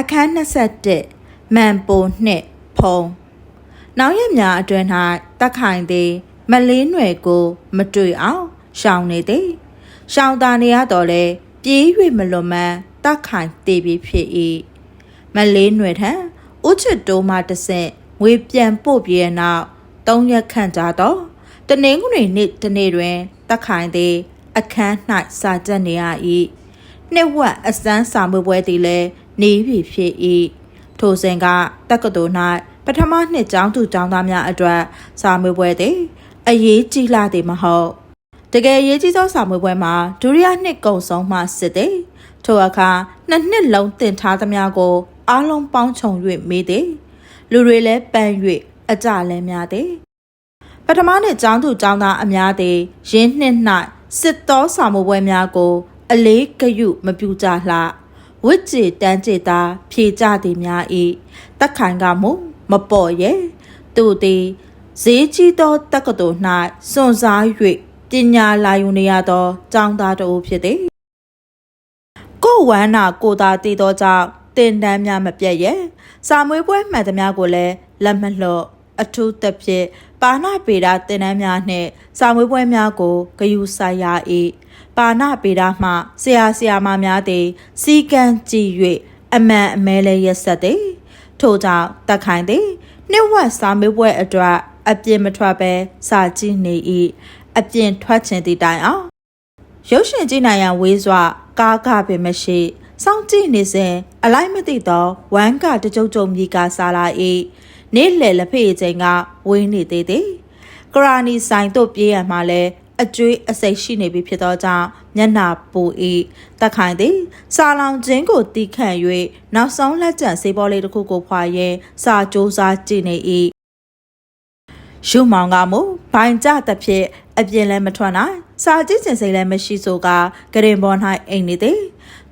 အခန်း21မန်ပိုနှစ်ဖုံနောက်ရက်များအတွင်း၌တက်ခိုင်သည် မလေးနွယ်ကို မတွေ့အောင်ရှောင်နေသည်ရှောင်တာနေရတော့လေပြေး၍မလွန်မှန်တက်ခိုင်တည်ပြီးဖြစ်၏မလေးနွယ်ထံဥချစ်တိုးမှတစ်ဆင့်ငွေပြန်ပို့ပြီးတဲ့နောက်သုံးရက်ခန့်ကြာတော့တနင်္ဂနွေနေ့တနေ့တွင်တက်ခိုင်သည် အခန်း၌စာကျက်နေရ၏နှစ်ဝက်အစမ်းစာမှုပွဲသည်လည်း နေပြီဖြစ်၏ထိုစဉ်ကတက္ကသိုလ်၌ပထမနှစ်ကျောင်းသူကျောင်းသားများအတွက်စာမှုပွဲသည်အရေးကြီးလာသည်မဟုတ်တကယ်အရေးကြီးသောစာမှုပွဲမှာဒုတိယနှစ်ကုံဆုံးမှစစ်သည်ထိုအခါနှစ်နှစ်လုံးတင်ထားသမျှကိုအားလုံးပေါင်းခြုံ၍မေးသည်လူတွေလည်းပန်း၍အကြလည်းများသည်ပထမနှစ်ကျောင်းသူကျောင်းသားအများသည်ရင်းနှစ်၌စစ်သောစာမှုပွဲများကို အလေးဂရုမပြုကြလှ ဝစ်ကြည်တန်းကြည်သာဖြေကြသည်များ၏တက်ခိုင်ကမူမပေါ်ရဲ့သူသည်ဈေးကြီးသောတက္ကသိုလ်၌စွန့်စား၍ပညာလာယူနေရသောကျောင်းသားတစ်ဦးဖြစ်သည်ကိုဝမ်းနာကိုသာတည်သောကြောင့်တင်တန်းများမပြတ်ရဲ့စာမွေးပွဲမှန်သမျှကိုလည်းလက်မလော့အထူးသဖြင့် ပါဏပေတာတင်တန်းများနှင့်စာမွေးပွဲများကိုဂယူဆိုင်ရာ၏ပါဏပေတာမှဆရာဆရာမများသည်စီကံကြည်၍အမှန်အမဲလဲရက်ဆက်သည်ထို့ကြောင့်တက်ခိုင်သည်နှစ်ဝက်စာမေးပွဲအတွက်အပြင်းမထွက်ပဲစာကြည့်နေ၏အပြင်းထွက်ခြင်းသည့်တိုင်အောင်ရုပ်ရှင်ကြည့်နိုင်ရန်ဝေးစွာ ကားကပင်မရှိစောင့်ကြည့်နေစဉ်အလိုက်မသိသောဝမ်းကတကြုံကြုံမြည်ကစားလာ၏ နေ့လယ်လက်ဖေးချိန်ကဝင်းနေသေးသည်ကရာနီဆိုင်တို့ပြေးရမှလည်းအကျွေးအစိတ်ရှိနေပြီဖြစ်သောကြောင့်မျက်နာပူ၏တက်ခိုင်သည်စာလောင်ခြင်းကိုတီးခန့်၍နောက်ဆုံးလက်ကျန်စေးပေါ်လေးတစ်ခုကိုဖွာရင်းစာကြိုးစားကြည့်နေ၏ရှုမောင်ကမူဘိုင်ကြသဖြင့်အပြင်းလည်းမထွက်နိုင်စာကြည့်ခြင်းစိတ်လည်းမရှိဆိုကဂရင်ပေါ်၌အိမ်နေသည်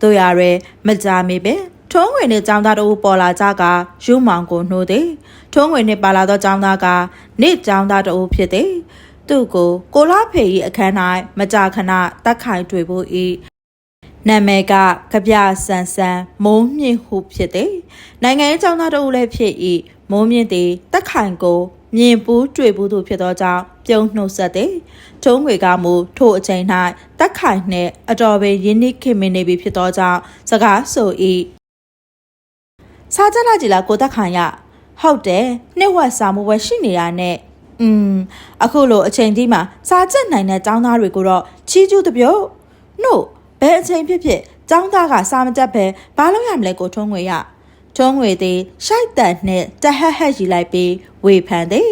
တို့ရရဲမကြမီပင် ထုံးငွေနှင့်ចောင်းသားတို့ပေါ်လာကြကယူမောင်ကိုနှိုးသည်ထုံးငွေနှင့်ပါလာသောចောင်းသားကနေ့ចောင်းသားတို့ဖြစ်သည်သူ့ကိုကိုလာဖေ၏အခန်း၌မကြာခဏတက်ခိုင်တွေ့ဖို့၏နာမည်ကကပြဆန်ဆန်မိုးမြင့်ဟုဖြစ်သည်နိုင်ငံရေးចောင်းသားတို့လည်းဖြစ်၏မိုးမြင့်သည်တက်ခိုင်ကိုမြင်ပူးတွေ့ဘူးသူဖြစ်သောကြောင့်ပြုံးနှုတ်ဆက်သည်ထုံးငွေကမူထို့အချိန်၌တက်ခိုင်နှင့်အတော်ပင်ရင်းနှီးခင်မင်နေပြီဖြစ်သောကြောင့်စကားဆို၏ စားကြလိုက်ကြည်လားကိုတက်ခိုင်ရဟုတ်တယ်နှစ်ဝက်စာမှုပဲရှိနေတာနဲ့อืมအခုလိုအချိန်ကြီးမှာစားချက်နိုင်တဲ့ចောင်းသားတွေကိုတော့ချီးကျူးတပြုတ်နှုတ်ဘယ်အချိန်ဖြစ်ဖြစ်ចောင်းသားကစားမတက်ပဲဘာလို့ရမလဲကိုထုံးငွေရထုံးငွေသည်ရှိုက်တန်နှင့်တဟက်ဟက်ရီလိုက်ပြီးဝေဖန်သည်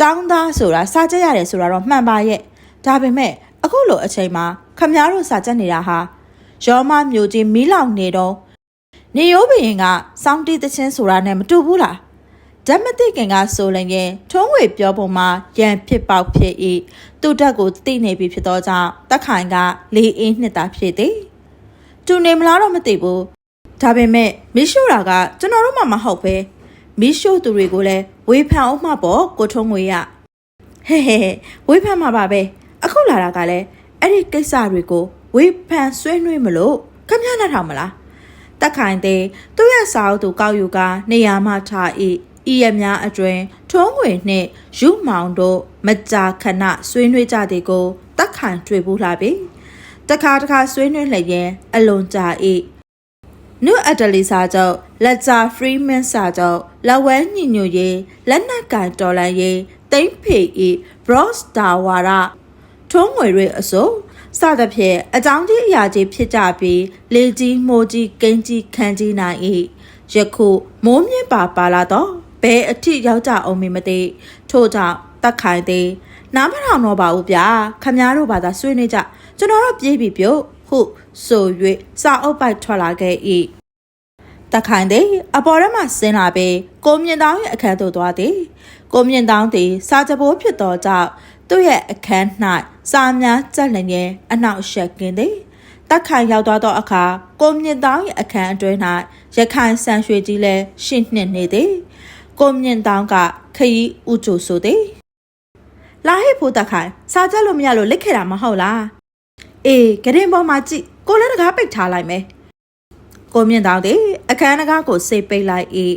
ចောင်းသားဆိုတာစားချက်ရတယ်ဆိုတာတော့မှန်ပါရဲ့ဒါပေမဲ့အခုလိုအချိန်မှာခမ ्या တို့စားချက်နေတာဟာရောမမျိုးကြီးမီးလောင်နေတော့ နေရိုးဘရင်ကစောင်းတီးသချင်းဆိုတာနဲ့မတူဘူးလားဓမ္မတိကင်ကဆိုလည်းရင်ထုံးဝေပြောပုံမှာရန်ဖြစ်ပေါက်ဖြစ်၏သူ့တက်ကိုသိနေပြီဖြစ်သောကြောင့်တက်ခိုင်ကလေးအင်းနှစ်သာဖြစ်သည်သူနေမလားတော့မသိဘူးဒါပေမဲ့မီရှိုတာကကျွန်တော်တို့မှမဟုတ်ပဲမီရှိုသူတွေကိုလည်းဝေဖန်အောင်မှပေါ့ကိုထုံးငွေရဟဲ့ဟဲ့ဝေဖန်မှာပါပဲအခုလာတာကလည်းအဲ့ဒီကိစ္စတွေကိုဝေဖန်ဆွေးနွေးမလို့ခမရနာထောင်မလား တက်ခိုင်တဲ့သူ့ရဲ့စာအုပ်သူကောက်ယူကနေရာမှထား၏ဤရများအတွင်ထုံးငွေနှင့်ယူမောင်တို့မကြာခဏဆွေးနွေးကြသည်ကိုတက်ခိုင်တွေ့ဘူးလာပြီတခါတခါဆွေးနွေးလျင်အလွန်ကြာ၏နုအတလီစာချုပ်လက်ဂျာဖရီမန်စာချုပ်လဝဲညညွရေးလက်နက်ကန်တော်လန်ရေးတိမ့်ဖေဤဘရော့စတာဝါရထုံးငွေတွေအစိုး စသဖြင့်အကြောင်းကြီးအရာကြီးဖြစ်ကြပြီးလေကြီးမိုးကြီးကိန်းကြီးခန်းကြီးနိုင်၏ယခုမိုးမြင့်ပါပါလာတော့ဘဲအထိရောက်ကြအောင်မမသိထို့ကြောင့်တက်ခိုင်သေးနားမထောင်တော့ပါဘူးဗျာခမားတို့ဘာသာဆွေးနေကြကျွန်တော်တို့ပြေးပြီပြုတ်ဟုဆို၍စာအုပ်ပိုက်ထွက်လာခဲ့၏တက်ခိုင်သည်အပေါ်ထဲမှဆင်းလာပြီးကိုမြင့်တောင်းရဲ့အခန်းသို့သွားသည်ကိုမြင့်တောင်းသည်စာကြပိုးဖြစ်သောကြောင့်သူ့ရဲ့အခန်း၌ စာများကြက်လျင်အနောက်အရှက်ကင်းသည်တက်ခိုင်ရောက်သွားသောအခါကိုမြင့်တောင်းရဲ့အခန်းအတွင်း၌ရခိုင်ဆန်ရွှေကြီးလည်းရှင်းနှင်နေသည်ကိုမြင့်တောင်းကခရီးဥချိုဆိုသည်လာဟိဖို့တက်ခိုင်စာကြက်လို့မရလို့လက်ခဲ့တာမဟုတ်လားအေးဂရင်ပေါ်မှာကြည့်ကိုလည်းတကားပိတ်ထားလိုက်မယ်ကိုမြင့်တောင်သည်အခန်းတကားကိုစိတ်ပိတ်လိုက်၏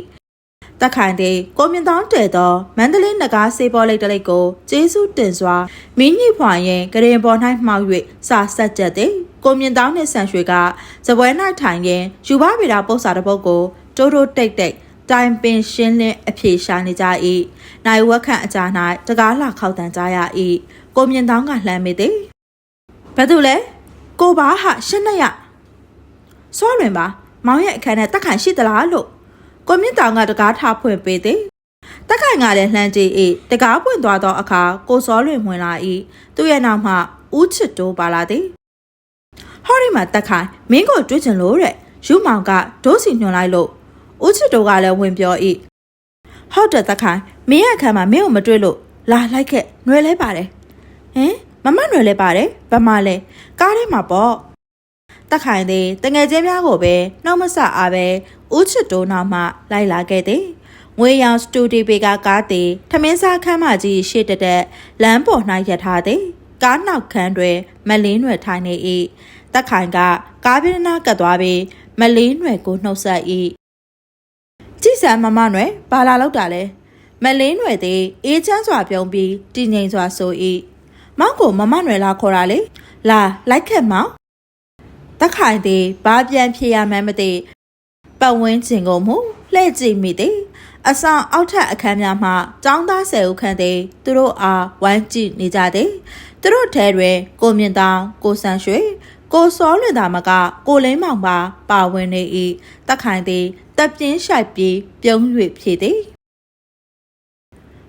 တက်ခိုင်သည်ကိုမြင့်တောင်တည်သောမန္တလေးနဂါးစေပေါ်လိတ်တလိတ်ကိုကျေးဇူးတင်စွာမင်းကြီးဖွာရင်ကရင်ပေါ်၌မှောက်၍စာဆက်ကြသည်ကိုမြင့်တောင်နှင့်ဆန်ရွှေကဇပွဲ၌ထိုင်ရင်ယူပါဗေဒပု္ပ္ပစာတစ်ပုဒ်ကိုတိုးတိုးတိတ်တိတ်တိုင်ပင်ရှင်းလင်းအဖြေရှာနေကြ၏နိုင်ဝက်ခန့်အကြား၌တကားလှခောက်တန်ကြရ၏ကိုမြင့်တောင်ကလှမ်းမိသည်ဘာတူလဲကိုပါဟာရှင်းနေရစွာလွင်ပါမောင်ရဲ့အခန်းထဲတက်ခိုင်ရှိသလားလို့ ကိုမြင့်တောင်ကတကားထားဖွင့်ပေးသည်တက်ခိုင်ကလည်းလှမ်းကြည့်၏တကားပွင့်သွားသောအခါကိုစောလွင်ဝင်လာ၏သူ့ရဲ့နောက်မှဦးချစ်တိုးပါလာသည်ဟော်ဒီမှာတက်ခိုင်မင်းကိုတွေးချင်လို့တဲ့ယူမောင်ကဒိုးစီညွှန်လိုက်လို့ဦးချစ်တိုးကလည်းဝင်ပြော၏ဟုတ်တယ်တက်ခိုင်မင်းရဲ့အခန်းမှာမင်းကိုမတွေ့လို့လာလိုက်ခဲ့နှွယ်လဲပါတယ်ဟင်မမနှွယ်လဲပါတယ်ဘာမှလဲကားထဲမှာပေါ့တက်ခိုင်သည်တငယ်ချင်းများကိုပဲနှောက်မဆအားပဲဦးချစ်တိုးနောက်မှလိုက်လာခဲ့သည်ငွေရောင်စတူဒီပေကကားသည်ထမင်းစားခန်းမကြီးရှေ့တက်တက်လမ်းပေါ်၌ရထားသည်ကားနောက်ခန်းတွင်မလင်းရွယ်ထိုင်နေ၏တက်ခိုင်ကကားပြင်းနာကတ်သွားပြီးမလင်းရွယ်ကိုနှုတ်ဆက်၏ကြည်စံမမရွယ်ဘာလာလောက်တာလဲမလင်းရွယ်သည်အေးချမ်းစွာပြုံးပြီးတည်ငြိမ်စွာဆို၏မောင်ကိုမမရွယ်လာခေါ်တာလေလာလိုက်ခက်မောင်တက်ခိုင်သည်ဘာပြန်ဖြေရမှန်းမသိ ပတ်ဝန်းကျင်ကိုမူလှည့်ကြည့်မိသည်အဆောင်အောက်ထပ်အခန်းများမှចောင်းသားဆယ်ဦးခန့်သည်သူတို့အားဝိုင်းကြည့်နေကြသည်သူတို့ထဲတွင်ကိုမြင့်တောင်ကိုဆန်းရွှေကိုစောလွင်သာမကကိုလင်းမောင်ပါပါဝင်နေ၏တက်ခိုင်သည်တပ်ပြင်းရှိုက်ပြီးပြုံး၍ဖြေသည်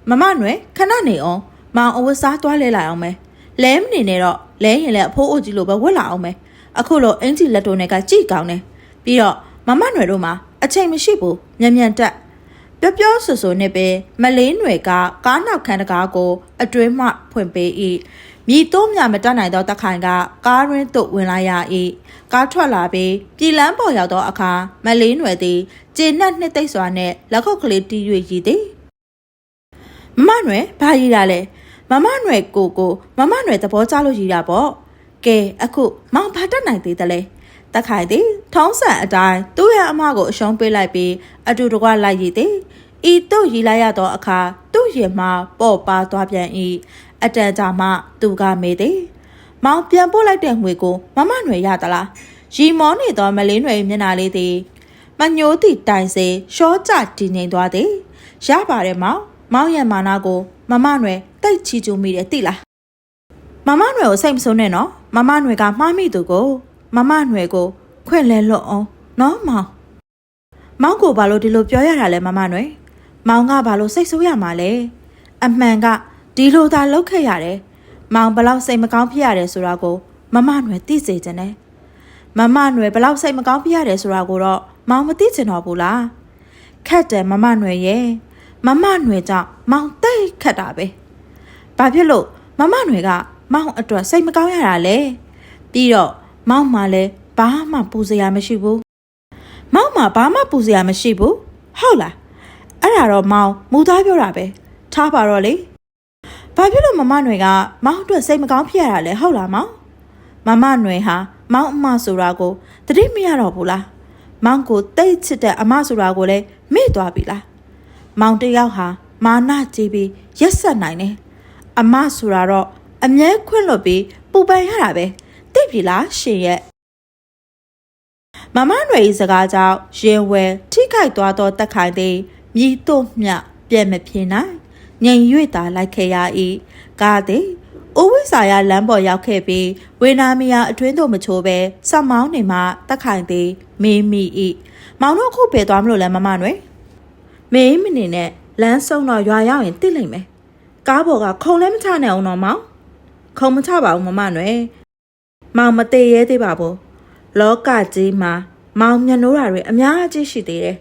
မမနွယ်ခဏနေအောင်မောင်အဝတ်စားသွားလဲလိုက်အောင်မယ်လဲမနေနဲ့တော့လဲရင်လည်းအဖိုးအိုကြီးလိုပဲဝတ်လာအောင်မယ်အခုလိုအင်ဂျီလက်တိုနဲ့ကကြည့်ကောင်းတယ်ပြီးတော့ မမနွယ်တို့မှာအချိန်မရှိဘူးမြန်မြန်တက်ပြောပြောဆူဆူနဲ့ပဲမလေးနွယ်ကကားနောက်ခန်းတကားကို အတွင်းမှဖွင့်ပေး၏မြည်တော့မြမတတ်နိုင်သောတက်ခိုင်ကကားရင်းသို့ဝင်လာရ၏ကားထွက်လာပြီးပြည်လန်းပေါ်ရောက်သောအခါမလေးနွယ်သည်ကျေနပ်နှစ်သိမ့်စွာနဲ့လက်ခုပ်ကလေးတီး၍ရည်သည်မမနွယ်ဘာရည်ရလဲမမနွယ်ကိုကိုမမနွယ်သဘောကျလို့ရည်ရပေါ့ကဲအခုမောင်ဘာတတ်နိုင်သေးတယ်လဲ တက်ခိုင်သည်ထုံးစံအတိုင်းသူ့ရဲ့အမကိုအရှုံးပေးလိုက်ပြီးအတူတကွလိုက်ရည်သည်ဤတို့ရီလိုက်ရသောအခါသူ့ရင်မှပေါ့ပါသွားပြန်၏အတန်ကြာမှသူကမေးသည်မောင်ပြန်ပို့လိုက်တဲ့ငွေကိုမမနွယ်ရသလားရီမောနေသောမလေးနွယ်မျက်နှာလေးသည်မညိုးသည့်တိုင်စေရှောကြတည်ငြိမ်သွားသည်ရပါတယ်မောင်မောင်ရဲ့မာနာကိုမမနွယ်တိတ်ချီကျူမိတယ်သိလားမမနွယ်ကိုစိတ်မဆိုးနဲ့နော်မမနွယ်ကမှားမိသူကို မမနွယ်ကိုခွင့်လဲလွတ်အောင်နော်မောင်မောင်ကိုဘာလို့ဒီလိုပြောရတာလဲမမနွယ်မောင်ကဘာလို့စိတ်ဆိုးရမှာလဲအမှန်ကဒီလိုသာလောက်ခဲ့ရတယ်မောင်ဘလောက်စိတ်မကောင်းဖြစ်ရတယ်ဆိုတာကိုမမနွယ်သိစေချင်တယ်မမနွယ်ဘလောက်စိတ်မကောင်းဖြစ်ရတယ်ဆိုတာကိုတော့မောင်မသိချင်တော့ဘူးလားခက်တယ်မမနွယ်ရဲ့မမနွယ်ကြောင့်မောင်တိတ်ခက်တာပဲဘာဖြစ်လို့မမနွယ်ကမောင်အတွက်စိတ်မကောင်းရတာလဲပြီးတော့ မောင်မှလည်းဘာမှပူစရာမရှိဘူးမောင်မှဘာမှပူစရာမရှိဘူးဟုတ်လားအဲ့ဒါတော့မောင်မူသားပြောတာပဲထားပါတော့လေဘာဖြစ်လို့မမနွယ်ကမောင်အတွက်စိတ်မကောင်းဖြစ်ရတာလဲဟုတ်လားမောင်မမနွယ်ဟာမောင်အမဆိုတာကိုတတိမရတော့ဘူးလားမောင်ကိုတိတ်ချစ်တဲ့အမဆိုတာကိုလည်းမေ့သွားပြီလားမောင်တယောက်ဟာမာနကြီးပြီးရက်ဆက်နိုင်တယ်အမဆိုတာတော့အမြဲခွင့်လွတ်ပြီးပူပန်ရတာပဲ သိပြီလားရှင်ရဲ့မမနွယ်၏စကားကြောင့်ရင်ဝဲထိခိုက်သွားသောတက်ခိုင်သည်မြည်တို့မြပြဲ့မဖြစ်နိုင်ငြိမ်၍သာလိုက်ခဲ့ရ၏ကားသည်အိုဝိစာရလမ်းပေါ်ရောက်ခဲ့ပြီးဝေနာမီယာအတွင်းသို့မချိုးပဲဆက်မောင်းနေမှတက်ခိုင်သည်မေးမိ၏မောင်တို့ခုပေသွားမလို့လဲမမနွယ်မေးမနေနဲ့လမ်းဆုံးတော့ရွာရောက်ရင်တိတ်လိမ့်မယ်ကားပေါ်ကခုံလည်းမချနိုင်အောင်တော့မောင်ခုံမချပါဘူးမမနွယ် မောင်မသေးရဲသေးပါဘူးလောကကြီးမှာမောင်မျက်နှိုးတာတွေအများကြီးရှိသေးတယ်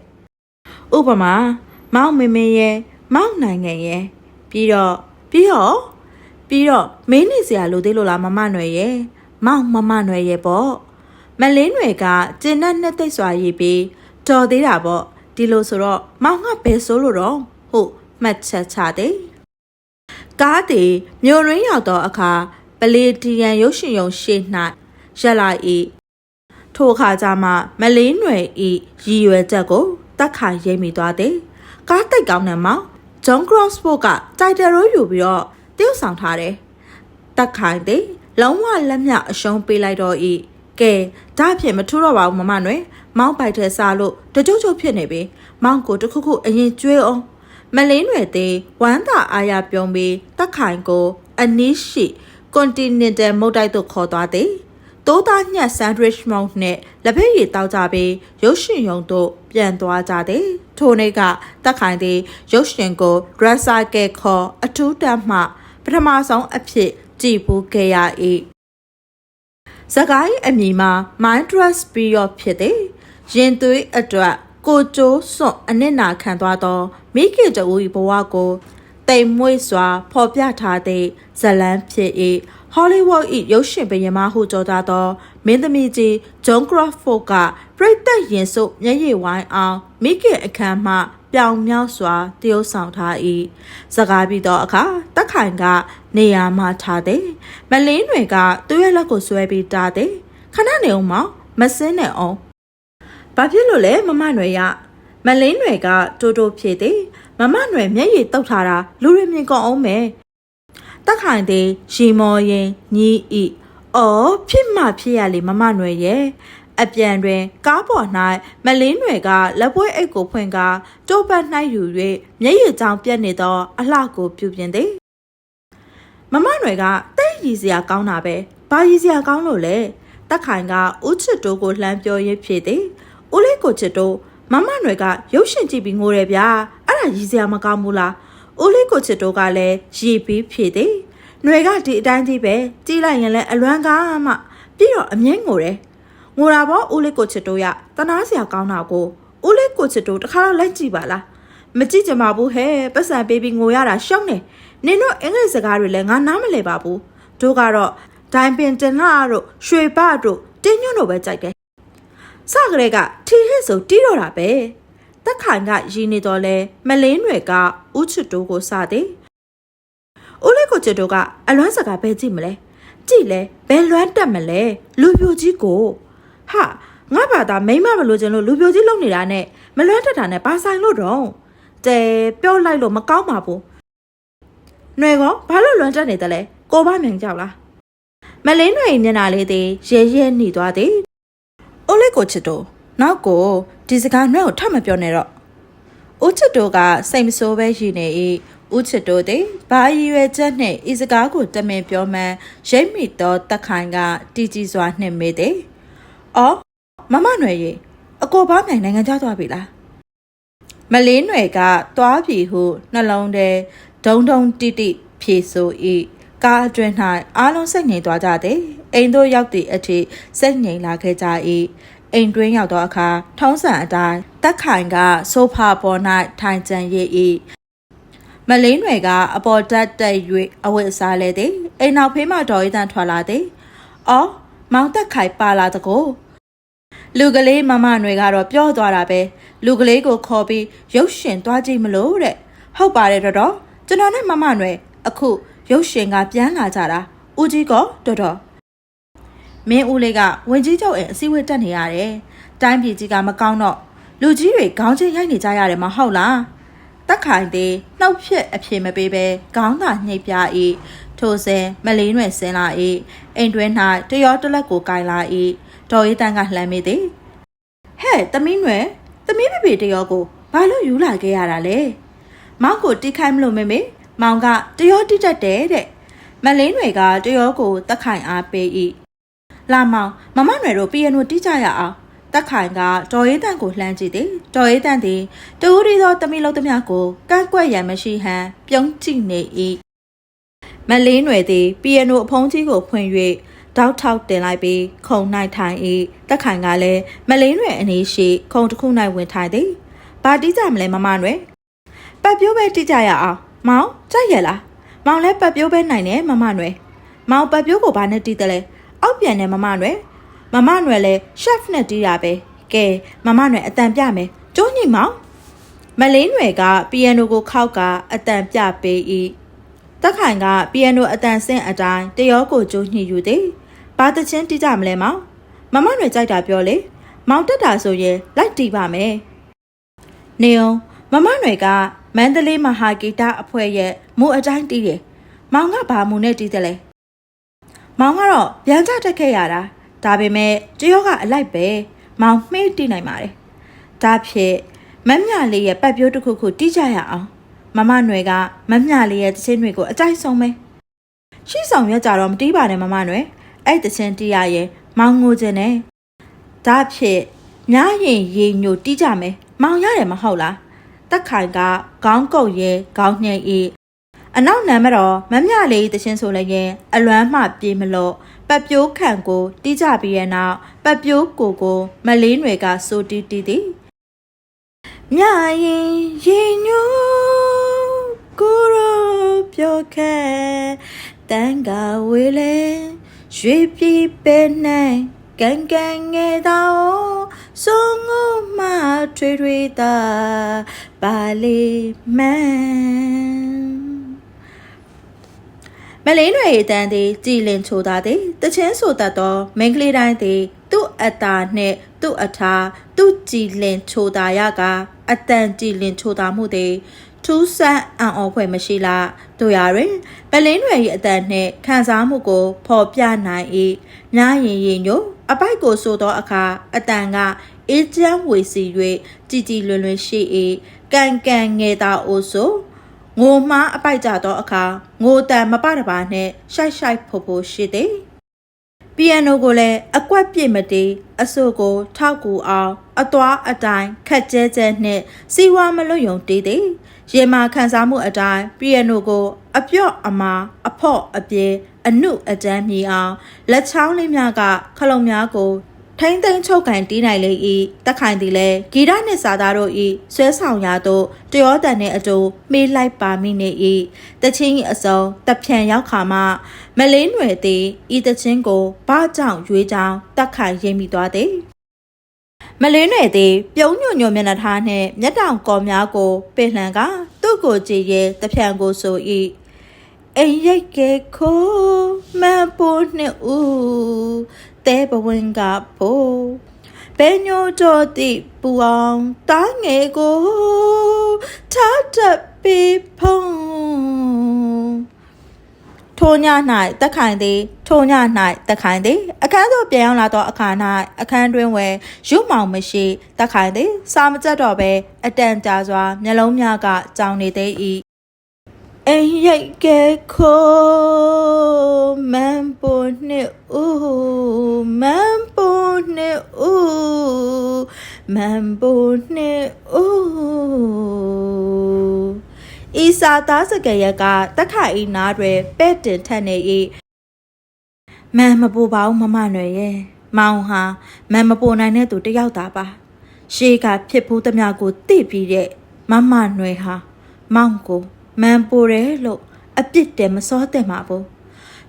ဥပမာမောင်မေမေရဲ့မောင်နိုင်ငံရဲ့ပြီးတော့ပြီးတော့ပြီးတော့မင်းနေစရာလိုသေးလို့လားမမနွယ်ရဲ့မောင်မမနွယ်ရဲ့ပေါ့မလင်းနွယ်ကကျင်နဲ့နှစ်သိပ်စွာရေးပြီးတော်သေးတာပေါ့ဒီလိုဆိုတော့မောင်ကဘယ်ဆိုလို့တော့ဟုတ်မှတ်ချက်ချတယ်ကားသည်မြို့ရင်းရောက်သောအခါ ပလေတီယန်ရုပ်ရှင်ရုံရှေ့၌ရက်လာ၏ထိုအခါကျမှမလေးနွယ်ဤရည်ရွယ်ချက်ကိုတက်ခိုင်ရိပ်မိသွားသည်ကားတိတ်ကောင်းတဲ့မောင်ဂျွန်ကရော့စဖို့ကတိုက်တယ်ရိုးယူပြီးတော့တယောက်ဆောင်ထားတယ်တက်ခိုင်သည်လုံးဝလက်မြအရှုံးပေးလိုက်တော့ဤကဲဒါဖြင့်မထူတော့ပါဘူးမမနွယ်မောင်းပိုက်ထဲစားလို့တကြုတ်ကြုတ်ဖြစ်နေပြီမောင်းကိုတခုခုအရင်ကျွေးအောင်မလင်းရွယ်သည်ဝမ်းသာအားရပြုံးပြီးတက်ခိုင်ကို အနည်းရှိ continental မုတ်တိုက်သို့ခေါ်သွားသည်တိုးသားညက် sandwich mount နဲ့လက်ဖက်ရည်တောက်ကြပြီးရုပ်ရှင်ရုံသို့ပြန်သွားကြသည်ထိုနေ့ကတက်ခိုင်သည်ရုပ်ရှင်ကို dresser ကဲခေါ်အထူးတတ်မှပထမဆုံးအဖြစ်ကြည်ဘူးခဲ့ရ၏ဇကိုင်းအမည်မှာ mind trust period ဖြစ်သည်ရင်သွေးအတွက်ကိုကျိုးစွန့်အနစ်နာခံသွားသောမိခင်တူ၏ဘဝကို တိမ်မွေ့စွာဖော်ပြထားသည့်ဇတ်လန်းဖြစ်၏ဟောလိဝုဒ်၏ရုပ်ရှင်ပင်မဟုကြောသားသောမင်းသမီးကြီးဂျွန်ကရော့ဖို့ကပြိတ်သက်ရင်စုမျက်ရည်ဝိုင်းအောင်မိခင်အခမ်းမှပြောင်မြောက်စွာတရုပ်ဆောင်ထား၏စကားပြီးသောအခါတက်ခိုင်ကနေရာမှထားသည်မလင်းတွေကသူ့ရဲ့လက်ကိုဆွဲပြီးတားသည်ခဏနေအောင်မမစင်းနဲ့အောင်ဘာဖြစ်လို့လဲမမနွယ်ရမလင်းတွေကတိုးတိုးဖြေသည် မမနွယ်မျက်ရည်တုတ်ထားတာလူရမြင်ကောင်းအောင်မယ်တက်ခိုင်သည်ရီမော်ရင်ညီဤအော်ဖြစ်မှဖြစ်ရလေမမနွယ်ရဲ့အပြန်တွင် ကားပေါ်၌မလင်းတွေကလက်ပွဲအိတ်ကိုဖွင့်ကာကျိုးပတ်နှိုက်ယူ၍မျက်ရည်ကြောင်ပြက်နေသော အလှကိုပြုပြင်သည်မမနွယ်ကတိတ်ရည်စရာကောင်းတာပဲဘာရည်စရာကောင်းလို့လဲတက်ခိုင်ကဦးချစ်တိုးကိုလှမ်းပြောရင်းဖြစ်သည်ဦးလေးကိုချစ်တိုးမမနွယ်ကရုပ်ရှင်ကြည့်ပြီးငိုတယ်ဗျာ အဲ့ဒါရည်စရာမကောင်းဘူးလားဦးလေးကိုချစ်တိုးကလည်းရည်ပြီးဖြစ်သည်ຫນွေကဒီအတိုင်းကြီးပဲကြည့်လိုက်ရင်လည်းအလွမ်းကားမှပြီးတော့အမြင့်ငိုတယ်ငိုတာပေါ့ဦးလေးကိုချစ်တိုးရတနာစရာကောင်းတာကိုဦးလေးကိုချစ်တိုးတခါတော့လိုက်ကြည့်ပါလားမကြည့်ကြပါဘူးဟဲ့ပတ်စံပေးပြီးငိုရတာရှောင်းနေနင်တို့အင်္ဂလိပ်စကားတွေလည်းငါနားမလည်ပါဘူးတို့ကတော့ဒိုင်ပင်တင်လာတို့ရွှေပတို့တင်းညွန့်တို့ပဲကြိုက်တယ်စကလေးကထီဟစ်ဆိုတီးတော့တာပဲ တက်ခိုင်ကရင်းနေတော့လဲမလင်းတွေကဥချစ်တိုးကိုစသည်ဦးလေးကိုချစ်တိုးကအလွမ်းစကားပဲကြည့်မလဲကြည့်လဲဘယ်လွမ်းတက်မလဲလူပြိုကြီးကိုဟာငါဘာသာမိမမလို့ခြင်းလို့လူပြိုကြီးလုံနေတာနဲ့မလွမ်းတက်တာနဲ့ပါဆိုင်လို့တော့တဲပြောလိုက်လို့မကောင်းပါဘူးຫນွေကောဘာလို့လွမ်းတက်နေတယ်လဲကိုမမြန်ကြောက်လားမလင်းတွေမျက်နှာလေးသည်ရဲရဲနှီသွားသည်အိုးလေးကိုချစ်တိုနောက်ကို ဒီစကားနှွဲ့ကိုထပ်မပြောနဲ့တော့ဦးချစ်တိုကစိတ်မဆိုးပဲရှိနေ၏ဦးချစ်တိုသည်ဘာရည်ရွယ်ချက်နှင့်ဤစကားကိုတမင်ပြောမှန်းရိပ်မိသောတက်ခိုင်ကတီကြီးစွာနှင့်မေးသည်အော်မမနွယ်ရေအကိုဘာမြိုင်နိုင်ငံခြားသွားပြီလားမလေးနွယ်ကသွားပြီဟုနှလုံးထဲဒုံဒုံတိတိဖြေဆို၏ကားအတွင်း၌အားလုံးစိတ်ငြိမ်သွားကြသည်အိမ်သို့ရောက်သည့်အထိစိတ်ငြိမ်လာခဲ့ကြ၏ အိမ်တွင်းရောက်သောအခါထုံးစံအတိုင်းတက်ခိုင်ကဆိုဖာပေါ်၌ထိုင်ကျန်ရ၏မလင်းတွေကအပေါ်တက်တက်၍အဝတ်အစားလဲသည်အိမ်နောက်ဖေးမှတော်ရည်တန်ထွက်လာသည်အော်မောင်တက်ခိုင်ပါလာတကိုလူကလေးမမနွယ်ကတော့ပြောသွားတာပဲလူကလေးကိုခေါ်ပြီးရုပ်ရှင်သွားကြည့်မလို့တဲ့ဟုတ်ပါတယ်တော်တော်ကျွန်တော်နဲ့မမနွယ်အခုရုပ်ရှင်ကပြန်လာကြတာဦးကြီးကတော်တော် မင်းဦးလေးကဝင်ကြီးချုပ်ရဲ့အစည်းအဝေးတက်နေရတယ်တိုင်းပြည်ကြီးကမကောင်းတော့လူကြီးတွေခေါင်းချင်းရိုက်နေကြရတယ်မဟုတ်လားတက်ခိုင်သေးနှုတ်ဖြစ်အဖြစ်မပေးပဲခေါင်းသာညှိပ်ပြ၏ထိုစဉ်မလေးနွယ်ဆင်းလာ၏အိမ်တွင်း၌တရောတလက်ကိုကင်လာ၏ဒေါ်ရီတန်းကလှမ်းမိသည်ဟဲ့သမီးနွယ်သမီးဖေဖေတရောကိုဘာလို့ယူလာခဲ့ရတာလဲမောင်ကိုတိခိုင်းမလို့မေမေမောင်ကတရောတိတက်တယ်တဲ့မလင်းတွေကတရောကိုတက်ခိုင်အားပေး၏ လာမောင်မမနွယ်တို့ပီယနိုတိကြရအောင်တက်ခိုင်ကဒေါ်ရေးတန်ကိုလှမ်းကြည့်သည်ဒေါ်ရေးတန်သည်တူရီသောတမီလုံးသမျှကိုကန့်ကွက်ရန်မရှိဟန်ပြုံးကြည့်နေ၏မလင်းနွယ်သည်ပီယနိုအဖုံးကြီးကိုဖွင့်၍တောက်ထောက်တင်လိုက်ပြီးခုံ၌ထိုင်၏တက်ခိုင်ကလည်းမလင်းနွယ်အနီးရှိခုံတစ်ခု၌ဝင်ထိုင်သည်ဘာတိကြမလဲမမနွယ်ပတ်ပြိုးပဲတိကြရအောင်မောင်ကြိုက်ရလားမောင်လည်းပတ်ပြိုးပဲနိုင်တယ်မမနွယ်မောင်ပတ်ပြိုးကိုဘာနဲ့တီးတယ်လဲ အောက်ပြန်တယ်မမနွယ်မမနွယ်လည်း chef နဲ့တီးတာပဲကဲမမနွယ်အတန်ပြမယ်ကျိုးညိမောင်မလေးနွယ်ကပီယနိုကိုခောက်ကအတန်ပြပေး၏တက်ခိုင်ကပီယနိုအတန်ဆင့်အတိုင်းတရောကိုကျိုးညှိယူသည်ဘာတချင်းတီးကြမလဲမောင်မမမတွေကြိုက်တာပြောလေမောင်တက်တာဆိုရင်လိုက်တီးပါမယ်နေအောင်မမတွေကမန္တလေးမဟာဂီတအဖွဲ့ရဲ့မူအတိုင်းတီးတယ်မောင်ကဘာမူနဲ့တီးတယ်လဲ မောင်ကတော့ပြန်ကြတက်ခဲ့ရတာဒါပေမဲ့တယောကအလိုက်ပဲမောင်မှေးတီးနိုင်ပါတယ်ဒါဖြစ်မမြလေးရဲ့ပတ်ပြိုးတစ်ခုခုတီးကြရအောင်မမနွယ်ကမမြလေးရဲ့တခြင်းတွေကိုအကြိုက်ဆုံးပဲရှိဆောင်ရွက်ကြတော့မတီးပါနဲ့မမနွယ်အဲ့တခြင်းတီးရရင်မောင်ငိုခြင်းနဲ့ဒါဖြစ်ညားရင်ရေညိုတီးကြမယ်မောင်ရတယ်မဟုတ်လားတက်ခိုင်ကခေါင်းကုတ်ရဲခေါင်းညှိဤ အနောက်နံမတော်မမြလေးတခြင်းဆိုလည်းရင်အလွမ်းမှပြေးမလို့ပတ်ပြိုးခံကိုတီးကြပြီးရဲ့နောက်ပတ်ပြိုးကိုကိုမလေးတွေကစိုးတီးတီးသည်မြရင်ရင်ညိုကိုရောပြောခဲ့တန်ကဝေးလဲရွှေပြည်ပဲနိုင်ကန်ကန်ငယ်တော့စုံငုံမထွေထွေတာပါလေမန် မလေးတွေအတန်းသည်ကြည်လင်ချိုသာသည်တချင်းဆိုတတ်သောမင်းကလေးတိုင်းသည် သူ့အတာနှင့်သူ့အထာသူ့ကြည်လင်ချိုသာရကအတန်ကြည်လင်ချိုသာမှုသည်ထူးဆန်းအံ့ဩဖွယ်မရှိလားတို့ရတွင်ပလင်းတွေ၏အတန်နှင့်ခံစားမှုကိုဖော်ပြနိုင်၏ညာရင်ရင်ညိုအပိုက်ကိုဆိုသောအခါအတန်ကအေးချမ်းဝေစီ၍ကြည်ကြည်လွင်လွင်ရှိ၏ကန်ကန်ငယ်သာအိုဆို ငိုမှားအပိုက်ကြသောအခါငိုတန်မပတပါနှင့်ရှိုက်ရှိုက်ဖို့ဖို့ရှိသည်ပီယန်နိုကိုလည်းအကွက်ပြစ်မတည်အဆိုကို ထောက်ကူအောင်အသွားအတိုင်းခက်ကျဲကျဲနှင့်စီဝါမလွတ်ယုံတည်သည်ရေမာခန်းစားမှုအတိုင်းပီယန်နိုကို အပြော့အမာအဖော့အပြေအနုအတန်းမြည်အောင်လက်ချောင်းလေးများကခလုံများကို ထိမ့်သိမ်းချုပ်ကန်တီးနိုင်လေ၏တက်ခိုင်သည်လည်းဂီတနှင့်စာသားတို့၏ဆွဲဆောင်ရာသို့တရောတန်နှင့်အတူမေးလိုက်ပါမိနေ၏တချင်း၏အစုံတဖြန်ရောက်ခါမှမလေးနွယ်သည်ဤတချင်းကိုဘာကြောင့်ရွေးကြောင်းတက်ခိုင်ရိပ်မိသွားသည်မလေးနွယ်သည်ပြုံးညွညွမျက်နှာထားနှင့်မျက်တောင်ကော်များကိုပင်လှန်ကသူ့ကိုကြည်ရဲတဖြန်ကိုဆို၏အိမ်ရိတ်ကဲခိုးမန်ပိုးနှစ်ဦး တဲဘဝင်ကဖို့ဘယ်ညိုတော့တိပူအောင်တားငယ်ကိုထားတတ်ပြီးဖုံးထိုည၌တက်ခိုင်သည်ထိုည၌တက်ခိုင်သည်အခန်းသို့ပြန်ရောက်လာသောအခါ၌အခန်းတွင်ဝယ်ရုမောင်မရှိတက်ခိုင်သည်စာမကြက်တော့ပဲအတန်ကြာစွာမျက်လုံးများကကြောင်နေသေး၏ အိမ်ရိတ်ကဲခိုးမန်ပိုနှစ်ဦးမန်ပိုနှစ်ဦးမန်ပိုနှစ်ဦးဤစာသားစကရက်ကတက်ခိုင်ဤနားတွင်ပဲ့တင်ထက်နေ၏မန်မပူပါဘူးမမနွယ်ရဲ့မောင်ဟာမန်မပူနိုင်တဲ့သူတယောက်သာပါရှေးကဖြစ်ဘူးသမျှကိုသိပြီးတဲ့မမနွယ်ဟာမောင်ကို မန်ပူတယ်လို့အပြစ်တယ်မစောတဲ့မှာဘူး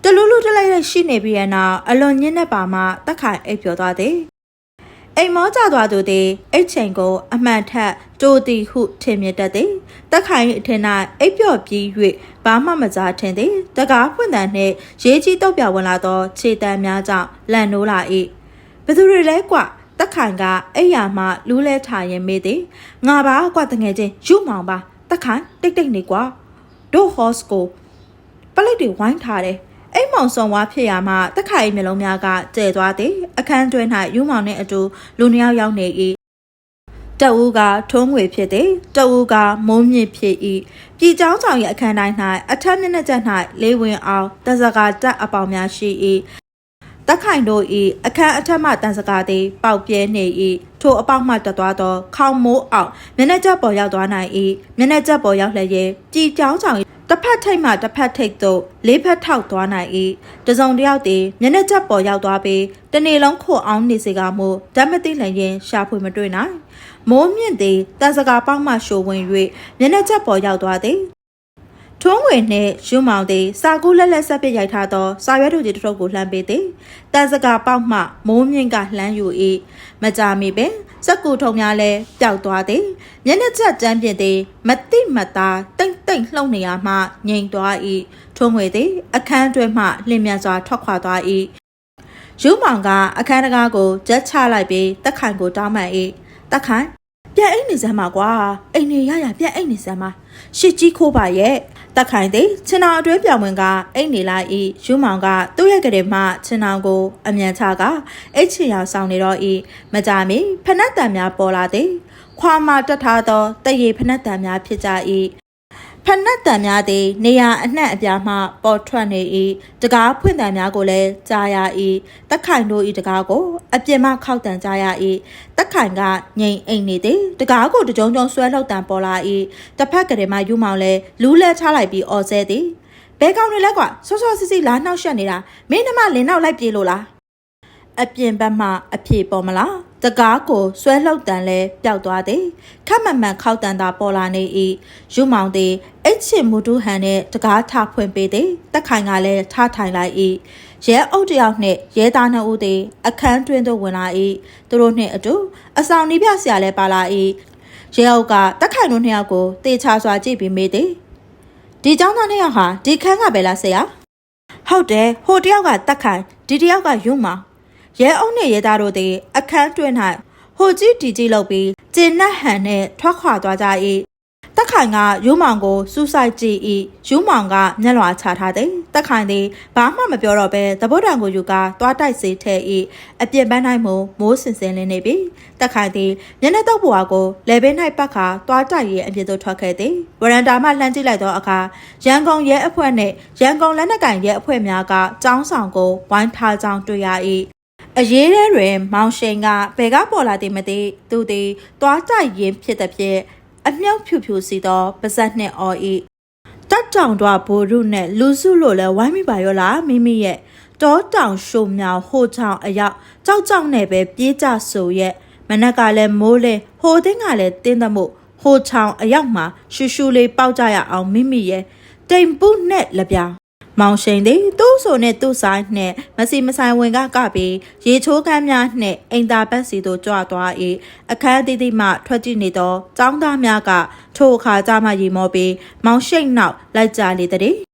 တလူလူတလိုက်လိုက်ရှိနေပြီးတဲ့နောက်အလွန်ညင်းတဲ့ပါမှတက်ခိုင်အိပ်ပျော်သွားသည်အိမ်မောကျသွားသူသည်အိတ်ချိန်ကို အမှန်ထက်တိုးသည်ဟုထင်မြင်တတ်သည်တက်ခိုင်အထင်၌အိပ်ပျော်ပြီး၍ဘာမှမကြားထင်သည်တကားဖွင့်တန်နှင့်ရေးကြီးတုတ်ပြဝင်လာသောခြေတံများကြောင့်လန့်နိုးလာ၏ဘသူတွေလဲကွတက်ခိုင်ကအိယာမှလူးလဲထားရင်မေးသည်ငါပါကွတငယ်ချင်းယူမောင်ပါ တက်ခိုင်တိတ်တိတ်နေကွာဒို့ဟော့စ်ကိုပလက်တွေဝိုင်းထားတယ်အိမ်မောင်ဆောင်ဝါဖြစ်ရမှာတက်ခိုင်မျိုးလုံးများကကျဲသွားသည်အခန်းတွင်း၌ယူမောင်နှင့်အတူလူနှစ်ယောက်ရောက်နေ၏တအူးကထုံးငွေဖြစ်သည်တအူးကမုံမြင့်ဖြစ်၏ပြည်ကျောင်းဆောင်ရဲ့အခန်းတိုင်း၌အထက်မျက်နှာကျက်၌လေးဝင်အောင်တစကားတက်အပေါင်များရှိ၏ တက်ခိုင်တို့၏အခန်းအထက်မှတန်စကားသည်ပေါက်ပြဲနေ၏ထိုအပေါက်မှတွတ်သွားသောခေါင်မိုးအောင်မျက်နှာကျပ်ပေါ်ရောက်သွားနိုင်၏မျက်နှာကျပ်ပေါ်ရောက်လျက်ကြည်ကြောင်းချောင်တစ်ဖက်ထိတ်မှတစ်ဖက်ထိတ်သို့လေးဖက်ထောက်သွားနိုင်၏တစုံတစ်ယောက်သည်မျက်နှာကျပ်ပေါ်ရောက်သွားပြီးတနေ့လုံးခိုအောင်နေစေကမူဓာတ်မသိလျင်ရှာဖွေမတွေ့နိုင်မိုးမြင့်သည်တန်စကာပေါက်မှရှိုးဝင်၍မျက်နှာကျပ်ပေါ်ရောက်သွားသည် ထုံးဝင်နှင့်ယူမောင်သည်စာကူးလက်လက်ဆက်ပစ်ရိုက်ထားသောစာရွက်တို့ကြီးတစ်ထုပ်ကိုလှမ်းပေးသည်တန်စကာပေါက်မှမိုးမြင့်ကလှမ်းယူ၏မကြမီပင်စက်ကူထုံများလဲပျောက်သွားသည်မျက်နှာချက်ကျန်းပြင်းသည်မတိမတာတိတ်တိတ်လှုပ်နေရမှငြိမ်သွား၏ထုံးငွေသည်အခန်းတွဲမှလျင်မြန်စွာထွက်ခွာသွား၏ရုံမောင်ကအခန်းတကားကိုဂျက်ချလိုက်ပြီးတက်ခိုင်ကိုတောင်းပန်၏တက်ခိုင်ပြန်အိတ်နေစမ်းပါကွာအိမ်နေရရပြန်အိတ်နေစမ်းပါရှစ်ကြီးခိုးပါရဲ့ တက်ခိုင်သည်ချင်တော်အတွင်းပြောင်ဝင်ကအိတ်နေလိုက်၏ရုံမောင်ကသူ့ရဲ့ကလေးမှချင်တော်ကိုအမြန်ချကအိတ်ချင်ရဆောင်နေတော့၏မကြမီဖနက်တံများပေါ်လာသည်ခွာမတက်ထားသောတရေဖနက်တံများဖြစ်ကြ၏ ဖနက်တံများသည်နေရာအနှံ့အပြားမှပေါ်ထွက်နေ၏တကားဖွင့်တံများကိုလည်းကြားရ၏တက်ခိုင်တို့၏တကားကိုအပြင်မှခောက်တံကြားရ၏တက်ခိုင်ကငိမ်အိမ်နေသည်တကားကိုတကြုံကြုံဆွဲလောက်တံပေါ်လာ၏တစ်ဖက်ကလေးမှယူမောင်လည်းလူးလဲချလိုက်ပြီးအော်ဆဲသည်ဘဲကောင်းနေလဲကွာဆော့ဆော့စစ်စစ်လာနှောက်ရှက်နေတာမင်းနှမလင်းနောက်လိုက်ပြေးလို့လားအပြင်ဘက်မှအဖြေပေါ်မလား တကားကိုဆွဲလှုပ်တန်လဲပျောက်သွားသည်ခက်မန်မန်ခောက်တန်သာပေါ်လာနေ၏ယူမောင်သည်အိတ်ချင်မူတူဟန်နဲ့တကားထဖွင့်ပေးသည်တက်ခိုင်ကလည်းထထိုင်လိုက်၏ရဲအုပ်တယောက်နှင့်ရဲသားနှစ်ဦးသည်အခန်းတွင်သို့ဝင်လာ၏သူတို့နှင့်အတူအဆောင်နီးပြဆရာလည်းပါလာ၏ရဲအုပ်ကတက်ခိုင်တို့နှစ်ယောက်ကိုတေချာစွာကြည့်ပြီးမေးသည်ဒီเจ้าသားနှစ်ယောက်ဟာဒီခန်းကပဲလားဆရာဟုတ်တယ်ဟိုတယောက်ကတက်ခိုင်ဒီတယောက်ကယူမောင် ရဲအုပ်နဲ့ရဲသားတို့သည် အခန်းတွင်၌ဟိုကြီးတီကြီးလုပ်ပြီးကျင်းနက်ဟန်နဲ့ထွက်ခွာသွားကြ၏တက်ခိုင်ကယူမောင်ကိုစူးစိုက်ကြည့်၏ယူမောင်ကမျက်လွှာချထားသည်တက်ခိုင်သည်ဘာမှမပြောတော့ဘဲသဘုတ်တံကိုယူကာသွားတိုက်စေထဲ၏အပြစ်ပန်းတိုင်းမမိုးစင်စင်လင်းနေပြီတက်ခိုင်သည်မျက်နှာတော့ပွားကိုလေဘင်း၌ပတ်ခါသွားတိုက်ရဲ့အပြစ်သို့ထွက်ခဲ့သည်ဝရန်တာမှလှမ်းကြည့်လိုက်သောအခါရန်ကုန်ရဲအဖွဲ့နှင့်ရန်ကုန်လက်နက်ကင်ရဲအဖွဲ့များကចောင်းဆောင်ကိုဝိုင်းထားကြောင်းတွေ့ရ၏ အရေးထဲတွင် မောင်ရှိန်ကဘယ်ကပေါ်လာသည်မသိသူသည်သွားတိုက်ရင်ဖြစ်သည်ဖြင့်အမြောက်ဖြူဖြူစီသောပါဇက်နှင့်အော်၏တက်တောင်တော့ဘိုလ်ရုနဲ့လူစုလို့လဲဝိုင်းမိပါရောလားမိမိရဲ့တောတောင်ရှို့မြောင်ဟိုချောင်အရောက်ကြောက်ကြောက်နဲ့ပဲပြေးကြဆိုရဲ့မနက်ကလည်းမိုးလဲဟိုတင်းကလည်းတင်းသမို့ဟိုချောင်အရောက်မှာရှူရှူလေးပေါက်ကြရအောင်မိမိရဲ့တိမ်ပုနဲ့လပြား မောင်ရှိန်သည်သူ့ဆိုနှင့်သူ့ဆိုင်နှင့်မစီမဆိုင်ဝင်ကကပြီးရေချိုးကမ်းများနှင့်အိမ်သာဘက်စီသို့ကြွသွား၏အခန်းအသီးသီးမှထွက်ကြည့်နေသောចောင်းသားများကထိုအခါကြမှရေမောပြီးမောင်ရှိန်နောက်လိုက်ကြလေသည်